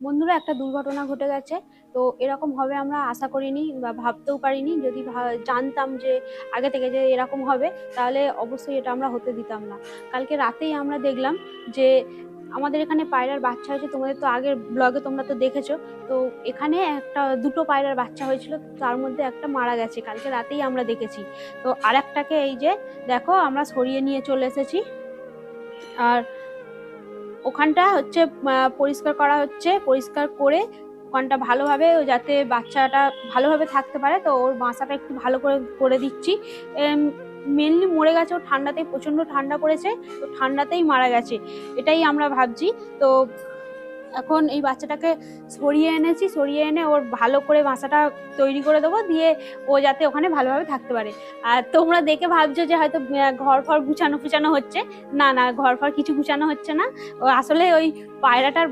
বন্ধুরা, একটা দুর্ঘটনা ঘটে গেছে। তো এরকম হবে আমরা আশা করিনি বা ভাবতেও পারিনি। যদি জানতাম যে আগে থেকে যে এরকম হবে, তাহলে অবশ্যই এটা আমরা হতে দিতাম না। কালকে রাতেই আমরা দেখলাম যে আমাদের এখানে পায়রার বাচ্চা হয়েছে। তোমাদের তো আগের ব্লগে তোমরা তো দেখেছ। তো এখানে একটা, দুটো পায়রার বাচ্চা হয়েছিল। তার মধ্যে একটা মারা গেছে। কালকে রাতেই আমরা দেখেছি। তো আর একটাকে এই যে দেখো, আমরা সরিয়ে নিয়ে চলে এসেছি। আর ওখানটা হচ্ছে পরিষ্কার করা হচ্ছে, পরিষ্কার করে ওখানটা ভালোভাবে যাতে বাচ্চাটা ভালোভাবে থাকতে পারে, তো ওর বাসাটা একটু ভালো করে করে দিচ্ছি। মেনলি মরে গেছে, ও ঠান্ডাতেই প্রচণ্ড ঠান্ডা পড়েছে, তো ঠান্ডাতেই মারা গেছে, এটাই আমরা ভাবছি। তো এখন এই বাচ্চাটাকে সরিয়ে এনেছি, সরিয়ে এনে ওর ভালো করে বাসাটা তৈরি করে দেবো, দিয়ে ও যাতে ওখানে ভালোভাবে থাকতে পারে। আর তোমরা দেখে ভাবছ যে হয়তো ঘর ফর গুছানো ফুচানো হচ্ছে। না না, ঘর ফর কিছু গুছানো হচ্ছে না। আসলে ওই পায়রাটার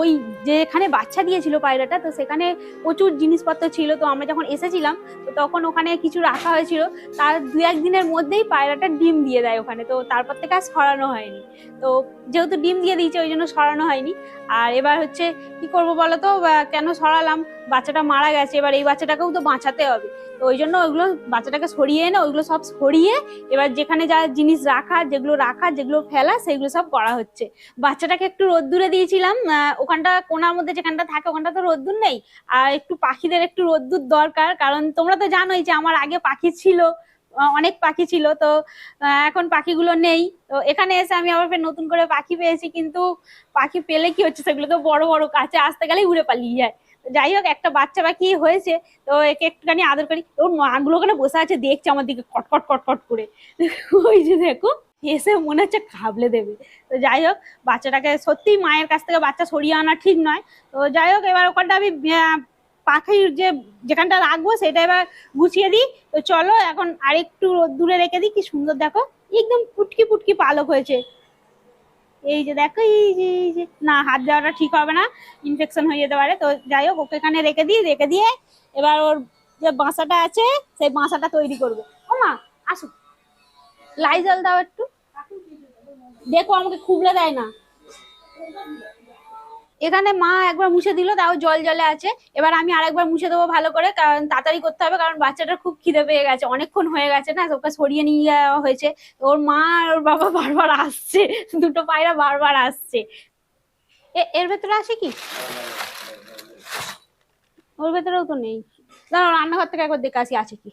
ওই যেখানে বাচ্চা দিয়েছিল পায়রাটা, তো সেখানে প্রচুর জিনিসপত্র ছিল। তো আমরা যখন এসেছিলাম, তো তখন ওখানে কিছু রাখা হয়েছিল। তার দু একদিনের মধ্যেই পায়রাটা ডিম দিয়ে দেয় ওখানে। তো তারপর থেকে আর সরানো হয়নি। তো যেহেতু ডিম দিয়ে দিয়েছে, ওই জন্য সরানো হয়নি। আর এবার হচ্ছে কি করব বলো তো? কেন সরালাম? বাচ্চাটা মারা গেছে। এবার এই বাচ্চাটাকেও তো বাঁচাতে হবে। তো ওই জন্য ওইগুলো বাচ্চাটাকে সরিয়ে এনে ওইগুলো সব সরিয়ে এবার যেখানে যা জিনিস রাখা, যেগুলো রাখা, যেগুলো ফেলা সেগুলো সব করা হচ্ছে। বাচ্চাটাকে একটু রোদ্দুরে দিয়েছিলাম ওখানটা কোনার মধ্যে যেখানটা থাকে ওখানটা তো রোদ্দুর নেই। আর একটু পাখিদের একটু রোদ্দুর দরকার, কারণ তোমরা তো জানোই যে আমার আগে পাখি ছিল অনেক পাখি ছিল, তো এখন পাখিগুলো নেই। তো এখানে এসে আমি আবার ফের নতুন করে পাখি পেয়েছি, কিন্তু পাখি পেলে কি হচ্ছে? সেগুলো তো বড় বড় কাছে আসতে গেলেই উড়ে পালিয়ে যায়। যাই হোক, একটা বাচ্চা পাখি হয়েছে, তো একে একটুখানি আদর করি। ওর মাগুলো ওখানে বসে আছে, দেখছে আমার দিকে কটকট কটকট করে। ওই যে দেখো, এসে মনে হচ্ছে খাবলে দেবে। তো যাই হোক, বাচ্চাটাকে সত্যিই মায়ের কাছ থেকে বাচ্চা সরিয়ে আনা ঠিক নয়। তো যাই হোক, এবার ওখানটা আমি পাখির যে যেখানটা রাখব, সেটা এবার গুছিয়ে দিই। তো চলো, এখন আরেকটু দূরে রেখে দিই, কি সুন্দর দেখো। একদম পুটকি পুটকি পালক হয়েছে। এই যে দেখো, এই যে এই যে। না, হাত দেওয়াটা ঠিক হবে না ইনফেকশন হয়ে যেতে পারে। তো যাই হোক, ওকে এখানে রেখে দিই, রেখে দিয়ে এবার ওর যে বাসাটা আছে, সেই বাসাটা তৈরি করবে। ও মা, আসো। লাইজল দাও একটু। দেখো, আমাকে খুবলে দেয় না। এখানে মা একবার মুছে দিল, তাও জল জলে আছে। এবার আমি আরেকবার মুছে দেবো ভালো করে, কারণ তাড়াতাড়ি করতে হবে, কারণ বাচ্চাটার খুব খিদে পেয়ে গেছে, অনেকক্ষণ হয়ে গেছে না, ওকে সরিয়ে নিয়ে যাওয়া হয়েছে। ওর মা আর ওর বাবা বারবার আসছে, দুটো পায়রা বারবার আসছে। এর ভেতরে আছে কি? ওর ভেতরেও তো নেই। দাঁড়াও, রান্নাঘর থেকে একবার দেখে আসি, আছে কি?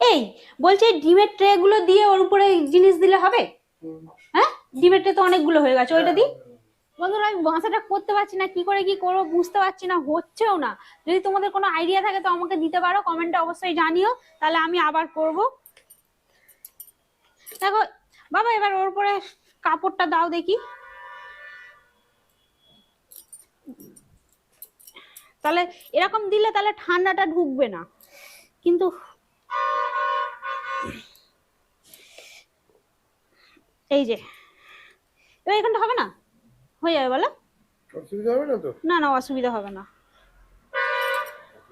এই, বলছি, ডিমের ট্রে গুলো দিয়ে ওর উপরে জিনিস দিলে হবে? হ্যাঁ? ডিমের তো অনেকগুলো হয়ে গেছে। ওইটা দিই। বন্ধুরা, আমি বাসাটা করতে পারছি না, কি করে কি করব বুঝতে পারছি না, হচ্ছেও না। যদি তোমাদের কোনো আইডিয়া থাকে তো আমাকে দিতে পারো কমেন্টে অবশ্যই জানিও। তাহলে আমি আবার করব। দেখো, বাবা, এবার ওর উপরে কাপড়টা দাও দেখি। তাহলে এরকম দিলে তাহলে ঠান্ডাটা ঢুকবে না। কিন্তু এই যে। এবার এখানটা হবে না? হয়ে যাবে বলো। অসুবিধা হবে না তো? না না অসুবিধা হবে না।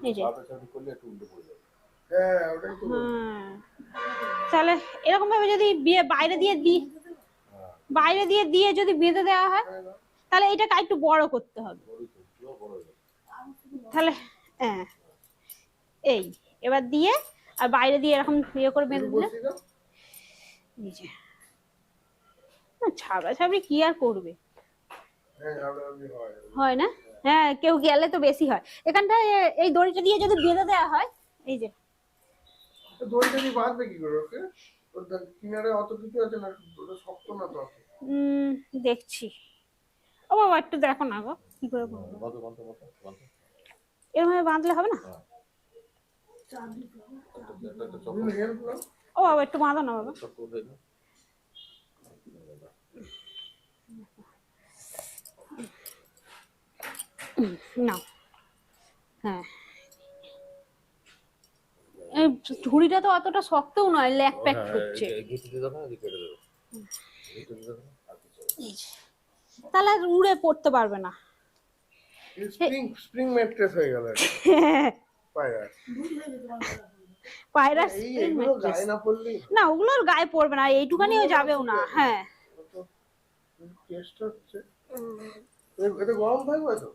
এই যে। হ্যাঁ হ্যাঁ। তাহলে এরকম ভাবে যদি বিয়ে বাইরে দিয়ে দি বাইরে দিয়ে দিয়ে যদি বেঁধে দেওয়া হয় তাহলে এটাকে একটু বড় করতে হবে। তাহলে হ্যাঁ। এই এবার দিয়ে আর বাইরে দিয়ে এরকম ইয়ে করে বেঁধে দিলে না ছাবড়ি কি আর করবে? হ্যাঁ হয়। হয় না? হ্যাঁ কেউ গেলে তো বেশি হয়। এখানটায় এ- এই দড়িটা দিয়ে যদি বেঁধে দেওয়া হয় এই যে। দড়িটা দিয়ে বাঁধবে কি করে ওকে? কিনারে অত কিছু আছে না ওটা শক্ত না তো। উম, দেখছি। ও বাবা একটু দেখো না গো কি করে। এরকম ভাবে বাঁধলে হবে না? তুমি help ও বাবা একটু বাঁধো না বাবা। না। হ্যাঁ। এই ঝুড়িটা তো অতটা শক্তও নয় ল্যাক প্যাক করছে এই যে। তাহলে উড়ে পড়তে পারবে না। স্প্রিং স্প্রিং ম্যাট্রেস হয়ে গেল পায়রা এগুলো গায়ে না না ওগুলোর গায়ে পড়বে না এইটুখানিও যাবেও না হ্যাঁ। টেস্ট হচ্ছে। এ- এতে গরম থাকবে তো?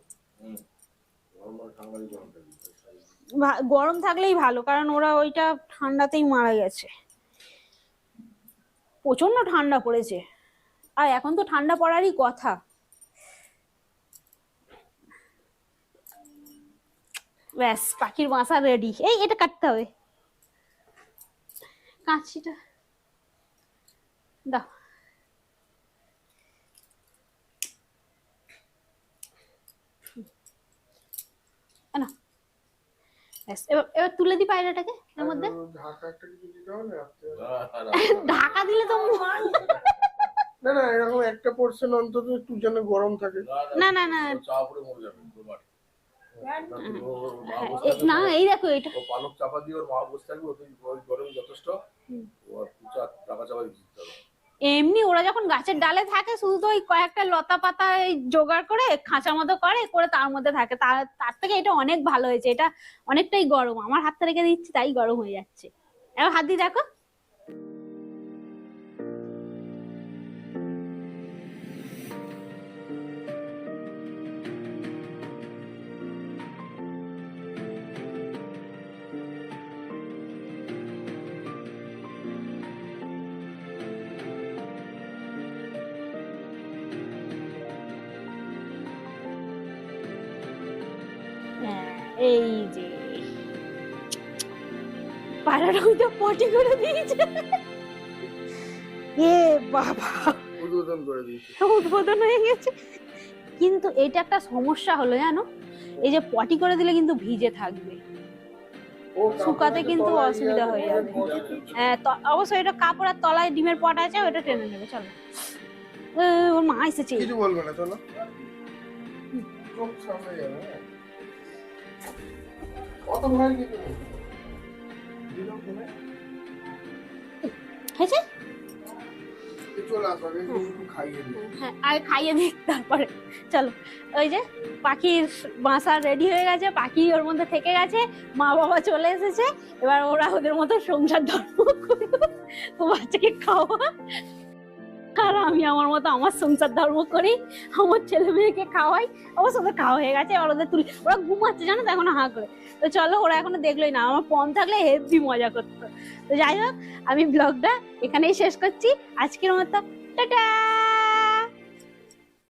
গরম থাকলেই ভালো, কারণ ওরা ওইটা ঠান্ডাতেই মারা গেছে। প্রচণ্ড ঠান্ডা পড়েছে। আর এখন তো ঠান্ডা পড়ারই কথা। ব্যাস, পাখির বাসা রেডি এই, এটা কাটতে হবে। কাঁচিটা। দাও। না। ব্যাস এবার এবার তুলে দি পায়রাটাকে এর মধ্যে। ঢাকা একটা কিছু দিতে হবে ঢাকা দিলে তো না না এরকম একটা পোর্শন অন্তত একটু যেন গরম থাকে। না, না, না। চা পড়ে মরে যাবে তোমার না এই দেখো এটা পালক চাপা দিয়ে ওর মা বসে থাকবে ওতে ওই গরমে যথেষ্ট। ও চাপা দিয়ে দিতে হবে। এমনি ওরা যখন গাছের ডালে থাকে, শুধু তো ওই কয়েকটা লতা পাতা জোগাড় করে, খাঁচা মতো করে করে তার মধ্যে থাকে। তার থেকে এটা অনেক ভালো হয়েছে। এটা অনেকটাই গরম। আমার হাতটা রেখে দিচ্ছি, তাই গরম হয়ে যাচ্ছে। এবার হাত দিয়ে দেখো। এই যে। পাড়াটা ওইটা পটি করে দিয়েছে। এ বাবা। উদ্বোধন করে দিয়েছি। উদ্বোধন হয়ে গেছে। কিন্তু এটা একটা সমস্যা হলো জানো? এই যে পটি করে দিলে কিন্তু ভিজে থাকবে। ও শুকাতে কিন্তু অসুবিধা হয়ে যাবে। হ্যাঁ, অবশ্যই এটা কাপড়ের তলায় ডিমের পট আছে ওটা টেনে নেবে চলো। ওর মা এসেছে। কিছু বলবে না চলো। খুব সামনে যাবে হ্যাঁ। অত। হয়েছে? হ্যাঁ আর খাইয়ে তারপরে। চলো ওই যে পাখির বাসা রেডি হয়ে গেছে পাখি ওর মধ্যে থেকে গেছে মা বাবা চলে এসেছে এবার ওরা ওদের মতো সংসার ধর্ম বাচ্চাকে খাওয়া আর আমি আমার মতো আমার সংসার ধর্ম করি আমার ছেলে মেয়েকে খাওয়াই। অবশ্য ওদের খাওয়া হয়ে গেছে, এবার ওদের তুলি ওরা ঘুমাচ্ছে, জানো তো এখনও হাঁ করে। তো চলো ওরা এখনও দেখলোই না, আমার পম থাকলে হেভি মজা করতো। তো যাই হোক, আমি ব্লগটা এখানেই শেষ করছি। আজকের মতো, টাটা!